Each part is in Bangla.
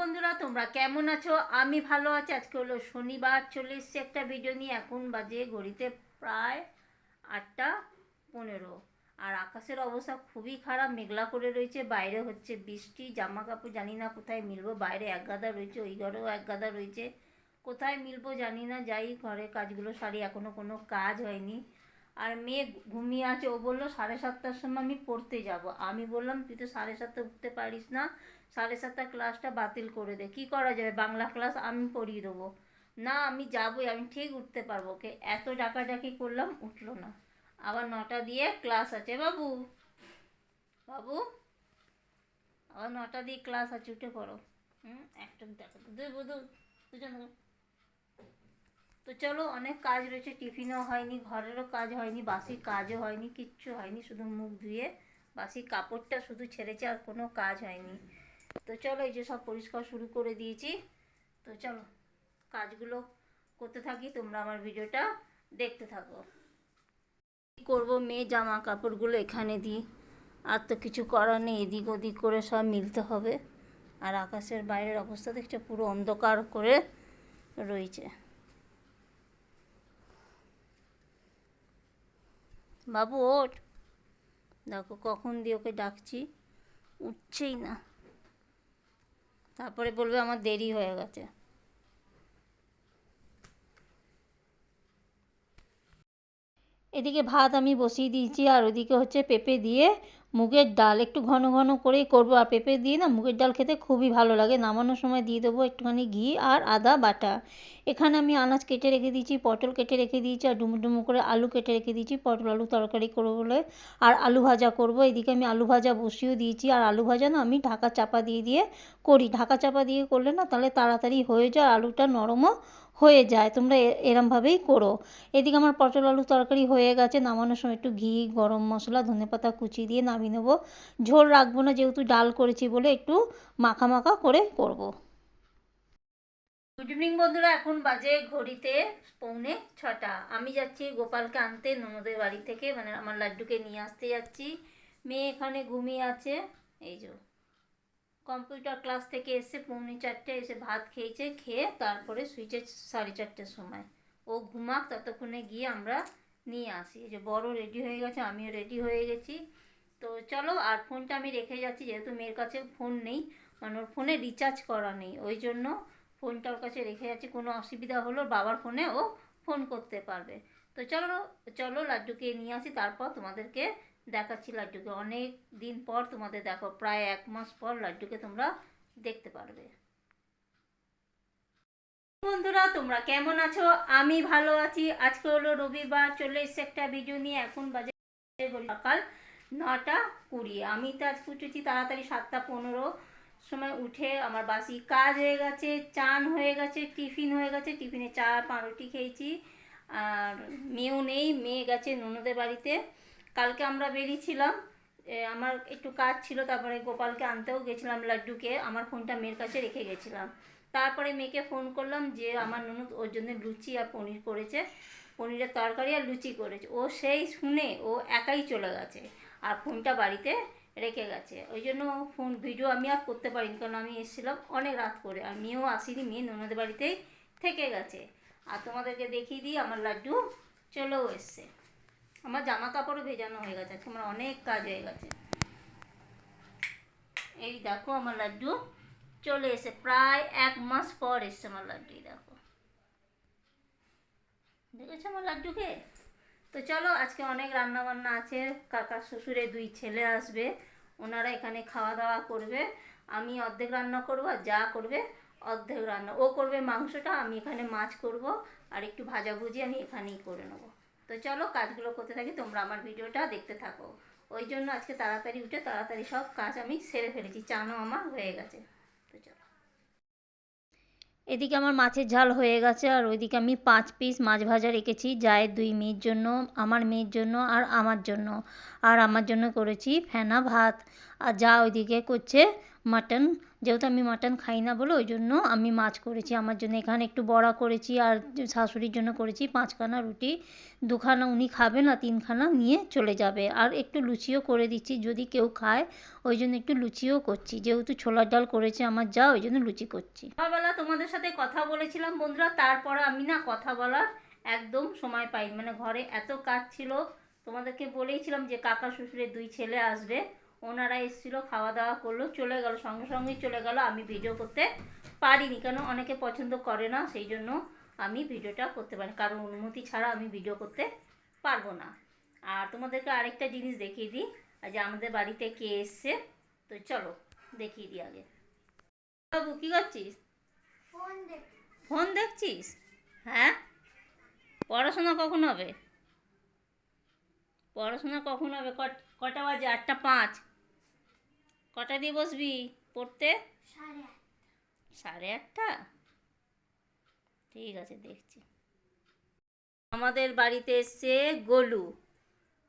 বন্ধুরা, তোমরা কেমন আছো? আমি ভালো আছি। আজকে হলো শনিবার, চলে এসছে একটা ভিডিও নিয়ে। এখন বাজে ঘড়িতে প্রায় আটটা পনেরো। আর আকাশের অবস্থা খুবই খারাপ, মেঘলা করে রয়েছে, বাইরে হচ্ছে বৃষ্টি জামা কাপড় জানি না কোথায় মিলবো, বাইরে এক গাদা রয়েছে, ওই ঘরেও এক গাদা রয়েছে। কোথায় মিলবো জানি না, যাই ঘরে কাজগুলো সারি এখনও কোনো কাজ হয়নি। আর মেয়ে ঘুমিয়ে আছে, ও বলল, সাড়ে সাতটার সময় আমি পড়তে যাব। আমি বললাম, তুই তো সাড়ে সাতটা উঠতে পারিস না। সাড়ে সাতটা ক্লাসটা বাতিল করে দে। কী করা যাবে? বাংলা ক্লাস আমি পড়িয়ে দেবো। না, আমি যাবই, আমি ঠিক উঠতে পারব। ওকে এত ডাকাডাকি করলাম, উঠল না। আবার নটা দিয়ে ক্লাস আছে, বাবু। বাবু, আবার নটা দিয়ে ক্লাস আছে, উঠে পড়ো। হুম, একটা দেখো, দুই বুধু দুজন। তো চলো অনেক কাজ রয়েছে, টিফিনও হয়নি, ঘরেরও কাজ হয়নি, বাসি কাজও হয়নি, কিচ্ছু হয়নি, শুধু মুখ ধুয়ে বাসি কাপড়টা শুধু ছেড়েছে আর কোনো কাজ হয়নি। তো চলো এই যে সব পরিষ্কার শুরু করে দিয়েছি। তো চলো কাজগুলো করতে থাকি, তোমরা আমার ভিডিওটা দেখতে থাকো। কী করব, মেয়ে জামা কাপড়গুলো এখানে দিই। আর তো কিছু করার নেই, এদিক ওদিক করে সব মিলতে হবে। আর আকাশের বাইরের অবস্থা দেখছ, পুরো অন্ধকার করে রয়েছে। বাবু, ওঠ। দেখো কখন দিয়ে ওকে ডাকছি। উঠছেই না। তারপরে বলবে আমার দেরি হয়ে গেছে। এদিকে ভাত আমি বসিয়ে দিয়েছি আর ওদিকে হচ্ছে পেঁপে দিয়ে মুগের ডাল একটু ঘন ঘন করেই করব, আর পেঁপে দিয়ে না মুগের ডাল খেতে খুবই ভালো লাগে। নামানোর সময় দিয়ে দেবো একটুখানি ঘি আর আদা বাটা। এখানে আমি আনাজ কেটে রেখে দিয়েছি, পটল কেটে রেখে দিয়েছি, আর ডুমো ডুমো করে আলু কেটে রেখে দিয়েছি, পটল আলু তরকারি করব বলে। আর আলু ভাজা করব, এদিকে আমি আলু ভাজা বসিয়েও দিয়েছি। আর আলু ভাজা না আমি ঢাকা চাপা দিয়ে দিয়ে করি। ঢাকা চাপা দিয়ে করলে না তাহলে তাড়াতাড়ি হয়ে যায়, আলুটা নরমও হয়ে যায়, তোমরা এরমভাবেই করো। এদিকে আমার পটল আলু তরকারি হয়ে গেছে, নামানোর সময় একটু ঘি, গরম মশলা ধনেপাতা কুচি দিয়ে নামিয়ে নেব। ঝোল রাখব না, যেহেতু ডাল করেছি বলে একটু মাখা মাখা করে করব। গুড ইভিনিং বন্ধুরা, এখন বাজে ঘড়িতে পৌনে ছটা। আমি যাচ্ছি গোপালকে আনতে, ননদের বাড়ি থেকে মানে আমার লাড্ডুকে নিয়ে আসতে যাচ্ছি। মেয়ে এখানে ঘুমিয়ে আছে, এই যে। কম্পিউটার ক্লাস থেকে এসে পৌনে চারটে এসে ভাত খেয়েছে, খেয়ে তারপরে সুইচে সাড়ে চারটের সময়। ও ঘুমাক, ততক্ষণে গিয়ে আমরা নিয়ে আসি। যে বড় রেডি হয়ে গেছে, আমিও রেডি হয়ে গেছি। তো চলো, আর ফোনটা আমি রেখে যাচ্ছি, যেহেতু মেয়ের কাছে ফোন নেই মানে ওর ফোনে রিচার্জ করা নেই। ওই জন্য ফোনটা ওর কাছে রেখে যাচ্ছি, কোনো অসুবিধা হলো বাবার ফোনে ও ফোন করতে পারবে। তো চলো চলো লাড্ডুকে নিয়ে আসি, তারপর তোমাদেরকে দেখাচ্ছি লাড্ডুকে। অনেক দিন পর তোমাদের দেখো, প্রায় এক মাস পর লাড্ডুকে তোমরা দেখতে পারবে। বন্ধুরা, তোমরা কেমন আছো? আমি ভালো আছি। আজকে হলো রবিবার, চলে এসছে একটা ভিডিও নিয়ে। এখন বাজে সকাল নটা কুড়ি। আমি তো আজকে উঠেছি তাড়াতাড়ি সাতটা পনেরো সময় উঠে আমার বাসি কাজ হয়ে গেছে, চান হয়ে গেছে, টিফিন হয়ে গেছে। টিফিনে চা পাউরুটি খেয়েছি। আর মেয়েও নেই, মেয়ে গেছে ননদের বাড়িতে। কালকে আমরা বেরিয়েছিলাম আমার একটু কাজ ছিল, তারপরে গোপালকে আনতেও গেছিলাম লাড্ডুকে, আমার ফোনটা মেয়ের কাছে রেখে গেছিলাম। তারপরে মেয়েকে ফোন করলাম যে, আমার ননদ ওর জন্য লুচি আর পনির করেছে, পনিরের তরকারি আর লুচি করেছে। ও সেই শুনে ও একাই চলে গেছে আর ফোনটা বাড়িতে রেখে গেছে। ওই জন্য ফোন, ভিডিও আমি আর করতে পারিনি, কারণ আমি এসেছিলাম অনেক রাত করে। আর মেয়েও আসিনি, মেয়ে ননদের বাড়িতেই থেকে গেছে। আর তোমাদেরকে দেখিয়ে দিই, আমার লাড্ডু চলেও এসছে। আমার জামা কাপড়ও ভেজানো হয়ে গেছে আমার অনেক কাজ হয়ে গেছে। এই দেখো, আমার লাড্ডু চলে এসে প্রায় এক মাস পর এসছে আমার লাড্ডু দেখো। দেখেছ আমার লাড্ডুকে? তো চলো, আজকে অনেক রান্না বান্না আছে কাকা শ্বশুরে দুই ছেলে আসবে, ওনারা এখানে খাওয়া দাওয়া করবে, আমি অর্ধেক রান্না করব আর যা করবে অর্ধেক রান্না। ও করবে মাংসটা, আমি এখানে মাছ করব, আর একটু ভাজাভুজি আমি এখানেই করে নেব। তো চলো, কাজগুলো করতে থাকি, তোমরা আমার ভিডিওটা দেখতে থাকো। ওই জন্য আজকে তাড়াতাড়ি উঠে, তাড়াতাড়ি সব কাজ আমি সেরে ফেলেছি চানও আমার হয়ে গেছে। তো চলো। এদিকে আমার মাছের ঝাল হয়ে গেছে, আর ওইদিকে আমি পাঁচ পিস মাছ ভাজা রেখেছি, জায়ের দুই মেয়ের জন্য, আমার মেয়ের জন্য, আর আমার জন্য। আর আমার জন্য করেছি ফেনা ভাত। আর যা ওইদিকে করছে মাটন যেহেতু আমি মাটন খাই না বলে ওই জন্য আমি মাছ করেছি। আমার জন্য এখানে একটু বড়া করেছি আর শাশুড়ির জন্য করেছি পাঁচখানা রুটি। দুখানা উনি খাবে না তিনখানা নিয়ে চলে যাবে। আর একটু লুচিও করে দিচ্ছি যদি কেউ খায় ওই জন্য একটু লুচিও করছি। যেহেতু ছোলার ডাল করেছে আমার যা ওই জন্য লুচি করছি। সকালবেলা তোমাদের সাথে কথা বলেছিলাম বন্ধুরা, তারপরে আমি না কথা বলার একদম সময় পাই মানে ঘরে এত কাজ ছিল, তোমাদেরকে বলেইছিলাম যে কাকা, শ্বশুরের দুই ছেলে আসবে। ওনারা এসেছিল খাওয়া দাওয়া করল চলে গেল সঙ্গে সঙ্গেই চলে গেল। আমি ভিডিও করতে পারিনি কেন অনেকে পছন্দ করে না সেই জন্য আমি ভিডিওটা করতে পারি কারণ অনুমতি ছাড়া আমি ভিডিও করতে পারব না। আর তোমাদেরকে আরেকটা জিনিস দেখিয়ে দিই যে আমাদের বাড়িতে কে এসছে তো চলো দেখিয়ে দিই আগে। বাবু কী করছিস? ফোন দেখছিস? হ্যাঁ? পড়াশোনা কখন হবে? পড়াশোনা কখন হবে? কট- কটা বাজে? আটটা পাঁচ। কটা দিয়ে বসবি? পড়তে? সাড়ে আটটা? ঠিক আছে দেখছি। আমাদের বাড়িতে এসছে গোলু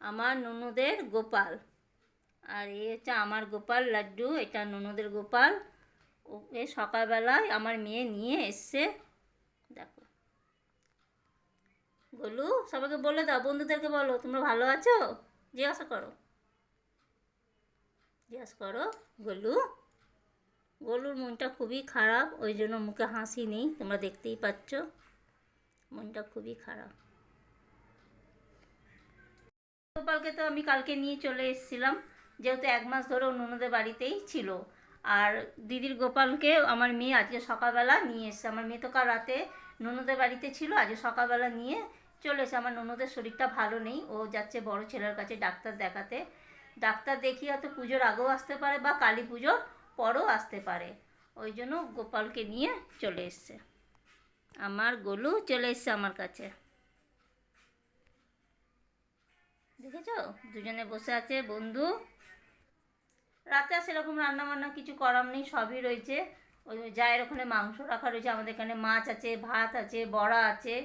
আমার ননদের গোপাল। আর এ হচ্ছে আমার গোপাল লাড্ডু এটা ননদের গোপাল। ওকে সকালবেলায় আমার মেয়ে নিয়ে এসছে। দেখো। গোলু সবাইকে বলে দাও বন্ধুদেরকে বলো তোমরা ভালো আছো? জিজ্ঞাসা করো। জিজ্ঞাসা করো, গোলু। গোলুর মনটা খুবই খারাপ, ওই জন্য মুখে হাসি নেই, তোমরা দেখতেই পাচ্ছ। মনটা খুবই খারাপ। গোপালকে তো আমি কালকে নিয়ে চলে এসেছিলাম, যেহেতু এক মাস ধরে ও ননদের বাড়িতেই ছিল। আর দিদির গোপালকে আমার মেয়ে আজকে সকালবেলা নিয়ে এসছে। আমার মেয়ে তো কাল রাতে ননদের বাড়িতে ছিল, আজকে সকালবেলা নিয়ে চলে এসে আমার ননদের শরীরটা ভালো নেই, ও যাচ্ছে বড় ছেলের কাছে ডাক্তার দেখাতে। ডাক্তার দেখিয়ে হয়তো পুজোর আগেও আসতে পারে বা কালী পুজোর পরও আসতে পারে। ওই জন্য গোপালকে নিয়ে চলে এসছে। আমার গোলু চলে এসছে আমার কাছে। দেখেছ? দুজনে বসে আছে, বন্ধু। রাতে সেরকম রান্না বান্না কিছু করার নেই, সবই রয়েছে। ওই জায়ের ওখানে মাংস রাখা রয়েছে, আমাদের এখানে মাছ আছে, ভাত আছে, বড়া আছে।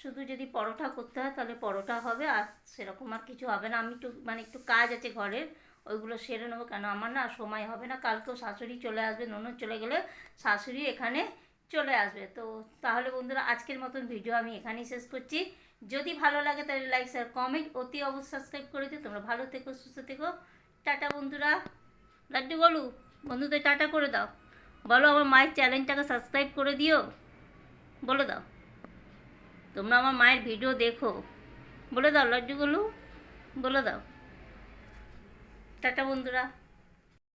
শুধু যদি পরোটা করতে হয় তাহলে পরোটা হবে আর সেরকম আর কিছু হবে না। আমি একটু মানে একটু কাজ আছে ঘরের, ওইগুলো সেরে নেব কেন? আমার না সময় হবে না। কালকেও শাশুড়ি চলে আসবে, ননদ চলে গেলে শাশুড়ি এখানে চলে আসবে। তো তাহলে বন্ধুরা, আজকের মতন ভিডিও আমি এখানেই শেষ করছি। যদি ভালো লাগে তাহলে লাইক শেয়ার কমেন্ট অতি অবশ্যই সাবস্ক্রাইব করে দিও। তোমরা ভালো থেকো, সুস্থ থেকো। টাটা বন্ধুরা। লাড্ডু বলু, বন্ধুদের টাটা করে দাও। বলো আমার মায়ের চ্যানেলটাকে সাবস্ক্রাইব করে দিও। বলে দাও। তোমরা আমার মায়ের ভিডিও দেখো। বলে দাও লজ্জুগুলো? বলে দাও। টাটা বন্ধুরা।